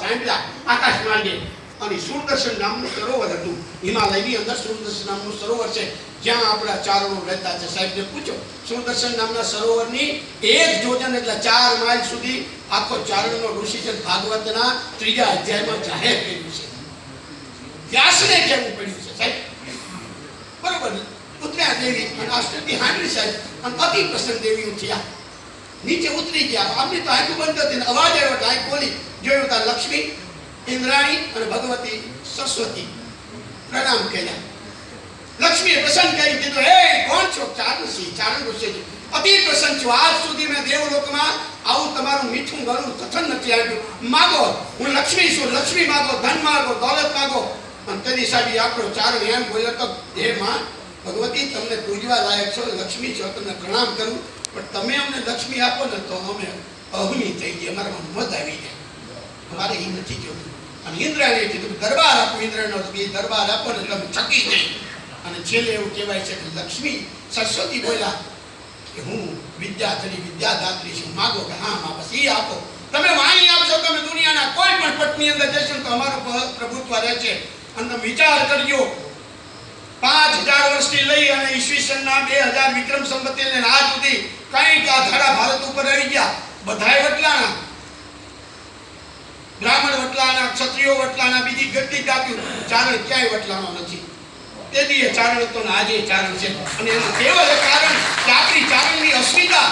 સાંભળ્યા. આકાશ માર્ગે. અને સુરદર્શન નામનું સરોવર હતું. હિમાલયની અંદર સુરદર્શન નામનું સરોવર છે. જ્યાં આપણા ચારણો રહેતા છે. સાહેબને પૂછો સુરદર્શન નામના સરોવરની એક જોજન એટલે ચાર માઇલ સુધી આખો ચારણનો ઋષિચંદ ભાગવતના ત્રીજા અધ્યાયમાં જાહેર કર્યું છે. વ્યાસને કહેવું પડ્યું છે, સાહેબ? બરોબર? ઉતર્યા દેવી અને અષ્ટમી હાંડવી સાહેબ અને અતિ પ્રસન્ન દેવીઓ થયા. નીચે ઉતરી ગયા. આમની તો આંખું બંધ હતી અવાજ આવ્યો આંખ ખોલી. જોયું હતા લક્ષ્મી, ઇન્દ્રાણી અને ભગવતી સરસ્વતી પ્રણામ કર્યા. લક્ષ્મીએ પ્રસન્ન કરી દીધું, હે, કોણ છો? ચારણ સિંહ ચારણ ઋષિ અતિ પ્રસન્ન છું. આજ સુધી મેં દેવલોકમાં આવું તમારું મીઠું ગળું કથન નથી આવ્યું માગો, હું લક્ષ્મી છું. લક્ષ્મી માગો, ધન માગો, દોલત માગો. અને તેની સાહેબ આપણો ચારણ એમ બોલ્યો તો, હે, માં ભગવતી તમને પૂજવા લાયક છો, લક્ષ્મી છો, તમને પ્રણામ કરું, પણ તમે અમને લક્ષ્મી આપો ને તો અમે અહમી થઈ ગઈ અમારામાં મત આવી જાય. અમારે એ નથી જોતું. અને ઇન્દ્રને કીધું દરબાર આપો ઇન્દ્રનો એ દરબાર આપો ને તમે ચકી જાય. અને છેલ્લે એવું કહેવાય છે કે લક્ષ્મી સરસ્વતી બોલ્યા કે હું વિદ્યાધરી, વિદ્યાદાત્રી છું. માગો કે હા મા બસ એ આપો. તમે વાણી આપશો, તમે દુનિયાના કોઈ પણ પટની અંદર જશો તો અમારું પ્રભુત્વ રહેશે અને તમે વિચાર કરજો વર્ષથી લઈ અને ઈસવીસનના બે હજાર વિક્રમ સંવત્સરને આજ સુધી કંઈક આ ધારા ભારત ઉપર આવી ગયા. બધાય વટલાના બ્રાહ્મણ વટલાના ક્ષત્રિયો વટલાના બીજી ગતિ જાતિઓ? ચારણ ક્યાંય વટલાનો નથી. તેથી એ ચારણ હતો ને આજે ચારણ છે. અને એનું કેવળ કારણ કે આપણી ચારણની અસ્મિતા.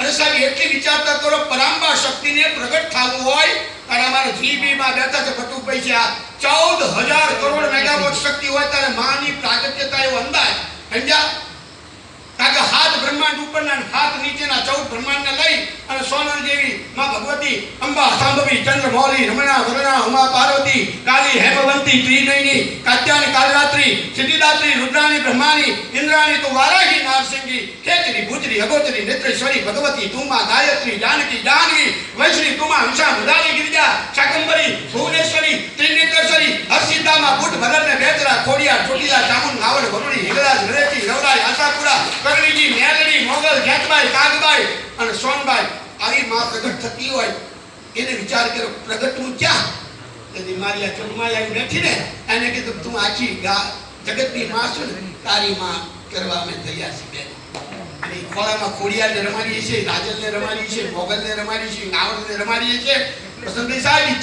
અને સાહેબ, એટલી વિચારતા કરો, પરાંબા શક્તિને પ્રગટ થવું હોય ત્યારે જીબી માં બેતા છે ભટ્ટુભાઈ પૈસા. ચૌદ હજાર કરોડ મેગાવોટ શક્તિ હોય ત્યારે માની પ્રાગત્યતા એવો અંદાજ. સમજ્યા? કારણ કે હાથ બ્રહ્માંડ ઉપરના અને હાથ નીચેના ચૌદ બ્રહ્માંડને લઈ અને સોનર દેવી, માં ભગવતી, અંબા, સાંભવી, ચંદ્ર, મૌલી, રમણા, વરણા, ઉમા, પાર્વતી, કાલી, હેમવંતી ત્રિનયની કાત્યાની કાલરાત્રી, સિદ્ધિદાત્રી, રુદ્રાણી બ્રહ્માની ઇન્દ્રાણી તો વારાહી, નારસિંહી ખેચરી ભુજરી અગોચરી નેત્રેશ્વરી, ભગવતી તુમા ગાયત્રી, જાનકી જાનવી વૈશ્રી કરવીજી મેલડી મોગલ જેતભાઈ કાગભાઈ અને સોનભાઈ આવી માં પ્રગટ થતી હોય, એને વિચાર કર્યો, પ્રગટ હું ક્યાં? એની મારી આ આવી બેઠી ને એને કીધું, તું આખી ગા, જગતની માં છું ને, તારી માં કરવા અમે તૈયાર છીએ. બેન, અને ખોળામાં ખોડિયાને રમાડીએ છીએ, રાજલને રમાડીએ છીએ, મોગલને રમાડીએ છીએ નાવડને રમાડીએ છીએ. વસંતભાઈ સાહેબ ઈ